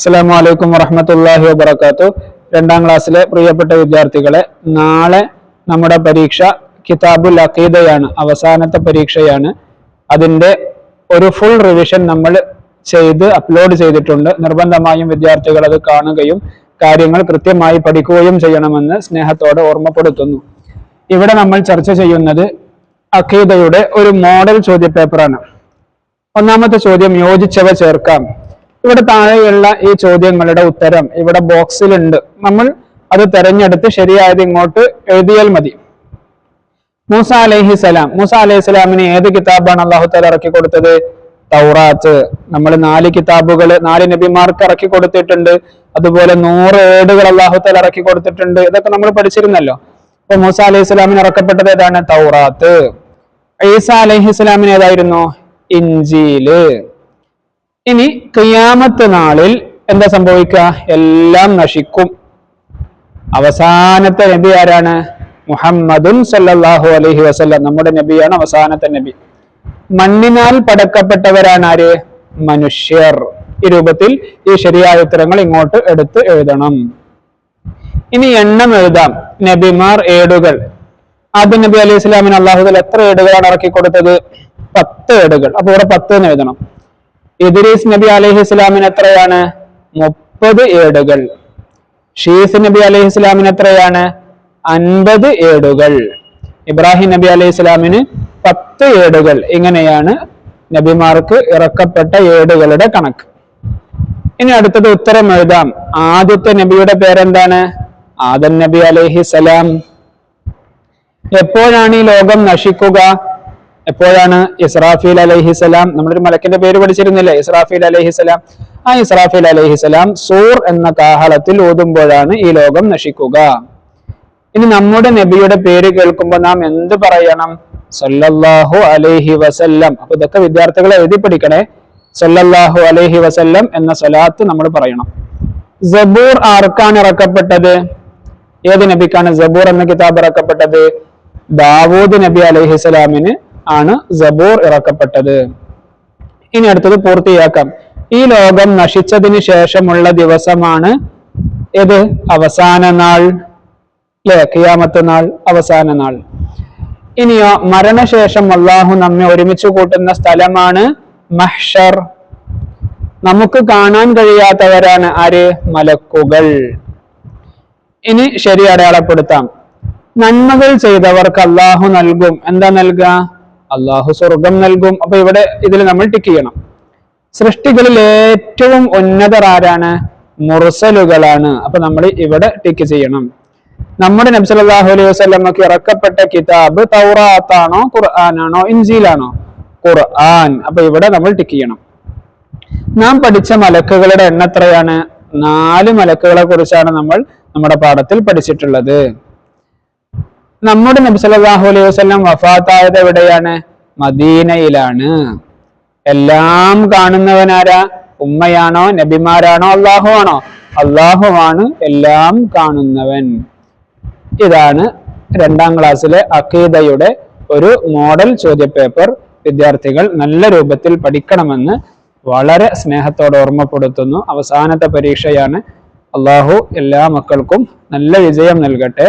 അസ്സലാമു അലൈക്കും വറഹമത്തല്ലാഹി വബർക്കാത്തു രണ്ടാം ക്ലാസ്സിലെ പ്രിയപ്പെട്ട വിദ്യാർത്ഥികളെ നാളെ നമ്മുടെ പരീക്ഷ കിതാബുൽ അഖീദയാണ് അവസാനത്തെ പരീക്ഷയാണ്. അതിന്റെ ഒരു ഫുൾ റിവിഷൻ നമ്മൾ ചെയ്ത് അപ്ലോഡ് ചെയ്തിട്ടുണ്ട്. നിർബന്ധമായും വിദ്യാർത്ഥികൾ അത് കാണുകയും കാര്യങ്ങൾ കൃത്യമായി പഠിക്കുകയും ചെയ്യണമെന്ന് സ്നേഹത്തോടെ ഓർമ്മപ്പെടുത്തുന്നു. ഇവിടെ നമ്മൾ ചർച്ച ചെയ്യുന്നത് അഖീദയുടെ ഒരു മോഡൽ ചോദ്യപേപ്പറാണ്. ഒന്നാമത്തെ ചോദ്യം യോജിച്ചവ ചേർക്കാം. ഇവിടെ താഴെയുള്ള ഈ ചോദ്യങ്ങളുടെ ഉത്തരം ഇവിടെ ബോക്സിലുണ്ട്. നമ്മൾ അത് തെരഞ്ഞെടുത്ത് ശരിയായത് ഇങ്ങോട്ട് എഴുതിയാൽ മതി. മൂസ അലൈഹി സലാം. മൂസ അലൈഹി സ്വലാമിന് ഏത് കിതാബാണ് അള്ളാഹു താല ഇറക്കി കൊടുത്തത്? തൗറാത്ത്. നമ്മൾ നാല് കിതാബുകൾ നാല് നബിമാർക്ക് ഇറക്കി കൊടുത്തിട്ടുണ്ട്. അതുപോലെ നൂറ് ഏടുകൾ അള്ളാഹു താല ഇറക്കി കൊടുത്തിട്ടുണ്ട്. ഇതൊക്കെ നമ്മൾ പഠിച്ചിരുന്നല്ലോ. അപ്പൊ മൂസ അലൈഹി സ്വലാമിന് ഇറക്കപ്പെട്ടത് ഏതാണ്? തൗറാത്ത്. ഈസ അലൈഹി സ്വലാമിന് ഏതായിരുന്നു? ഇഞ്ചീൽ ഇനി കയ്യാമത്തെ നാളിൽ എന്താ സംഭവിക്കുക? എല്ലാം നശിക്കും. അവസാനത്തെ നബി ആരാണ്? മുഹമ്മദുൻ സല്ലാഹു അലഹി വസ്ല്ലാം. നമ്മുടെ നബിയാണ് അവസാനത്തെ നബി. മണ്ണിനാൽ പടക്കപ്പെട്ടവരാണ് ആര്? മനുഷ്യർ. ഈ രൂപത്തിൽ ഈ ശരിയായ ഉത്തരങ്ങൾ ഇങ്ങോട്ട് എടുത്ത് എഴുതണം. ഇനി എണ്ണം എഴുതാം. നബിമാർ ഏടുകൾ. ആദ്യ നബി അലൈഹി സ്വലാമിന് അള്ളാഹുദൽ എത്ര ഏടുകളാണ് ഇറക്കി കൊടുത്തത്? പത്ത് ഏടുകൾ. അപ്പൊ ഇവിടെ പത്ത് എന്ന് എഴുതണം. ഇദ്രീസ് നബി അലൈഹി സ്വലാമിന് എത്രയാണ്? മുപ്പത് ഏടുകൾ. ഷീസ് നബി അലൈഹി സ്വലാമിന് എത്രയാണ്? അൻപത് ഏടുകൾ. ഇബ്രാഹിം നബി അലൈഹി സ്വലാമിന് പത്ത് ഏടുകൾ. ഇങ്ങനെയാണ് നബിമാർക്ക് ഇറക്കപ്പെട്ട ഏടുകളുടെ കണക്ക്. ഇനി അടുത്തത് ഉത്തരം എഴുതാം. ആദ്യത്തെ നബിയുടെ പേരെന്താണ്? ആദം നബി അലൈഹി സലാം എപ്പോഴാണ് ഈ ലോകം നശിക്കുക? എപ്പോഴാണ് ഇസ്രാഫീൽ അലഹിസലാം നമ്മളൊരു മലക്കിന്റെ പേര് പഠിച്ചിരുന്നില്ലേ? ഇസ്രാഫീൽ അലഹിസലാം ആ ഇസ്രാഫീൽ അലഹിസലാം സൂർ എന്ന കാഹളത്തിൽ ഓതുമ്പോഴാണ് ഈ ലോകം നശിക്കുക. ഇനി നമ്മുടെ നബിയുടെ പേര് കേൾക്കുമ്പോൾ നാം എന്ത് പറയണം? സല്ലല്ലാഹു അലൈഹി വസല്ലം. അപ്പൊ ഇതൊക്കെ വിദ്യാർത്ഥികളെ എഴുതി പഠിക്കണേ. സല്ലല്ലാഹു അലൈഹി വസല്ലം എന്ന സ്വലാത്ത് നമ്മൾ പറയണം. ജബൂർ ആർക്കാണ് ഇറക്കപ്പെട്ടത്? ഏത് നബിക്കാണ് ജബൂർ എന്ന കിതാബ് ഇറക്കപ്പെട്ടത്? ദാവൂദ് നബി അലൈഹിസ്സലാമിന് ആണ് സബൂർ ഇറക്കപ്പെട്ടത്. ഇനി അടുത്തത് പൂർത്തിയാക്കാം. ഈ ലോകം നശിച്ചതിന് ശേഷമുള്ള ദിവസമാണ് ഏത്? അവസാന നാൾ. അല്ലെ ഖിയാമത്ത് നാൾ അവസാന നാൾ. ഇനിയോ മരണശേഷം അള്ളാഹു നമ്മെ ഒരുമിച്ച് കൂട്ടുന്ന സ്ഥലമാണ് മഹ്ഷർ. നമുക്ക് കാണാൻ കഴിയാത്തവരാണ് ആര്? മലക്കുകൾ. ഇനി ശരി അടയാളപ്പെടുത്താം. നന്മകൾ ചെയ്തവർക്ക് അള്ളാഹു നൽകും. എന്താ നൽകുക അള്ളാഹു സ്വർഗം നൽകും. അപ്പൊ ഇവിടെ ഇതിൽ നമ്മൾ ടിക്ക് ചെയ്യണം. സൃഷ്ടികളിൽ ഏറ്റവും ഉന്നതർ ആരാണ്? മുർസലുകളാണ്. അപ്പൊ നമ്മൾ ഇവിടെ ടിക്ക് ചെയ്യണം. നമ്മുടെ നബി സല്ലല്ലാഹു അലൈഹി വസല്ലമക്ക് ഇറക്കപ്പെട്ട കിതാബ് തൗറാത്താണോ ഖുർആനാണോ ഇൻജീലാണോ? ഖുർആൻ. അപ്പൊ ഇവിടെ നമ്മൾ ടിക്ക് ചെയ്യണം. നാം പഠിച്ച മലക്കുകളുടെ എണ്ണം എത്രയാണ്? നാല് മലക്കുകളെ കുറിച്ചാണ് നമ്മൾ നമ്മുടെ പാഠത്തിൽ പഠിച്ചിട്ടുള്ളത്. നമ്മുടെ നബി സല്ലല്ലാഹു അലൈഹി വസല്ലം വഫാത്തായത് എവിടെയാണ് മദീനയിലാണ്. എല്ലാം കാണുന്നവനാരാ ഉമ്മയാണോ? നബിമാരാണോ? അള്ളാഹു ആണോ അള്ളാഹുവാണ് എല്ലാം കാണുന്നവൻ. ഇതാണ് രണ്ടാം ക്ലാസ്സിലെ അഖീദയുടെ ഒരു മോഡൽ ചോദ്യപേപ്പർ. വിദ്യാർത്ഥികൾ നല്ല രൂപത്തിൽ പഠിക്കണമെന്ന് വളരെ സ്നേഹത്തോടെ ഓർമ്മപ്പെടുത്തുന്നു. അവസാനത്തെ പരീക്ഷയാണ്. അള്ളാഹു എല്ലാ മക്കൾക്കും നല്ല വിജയം നൽകട്ടെ.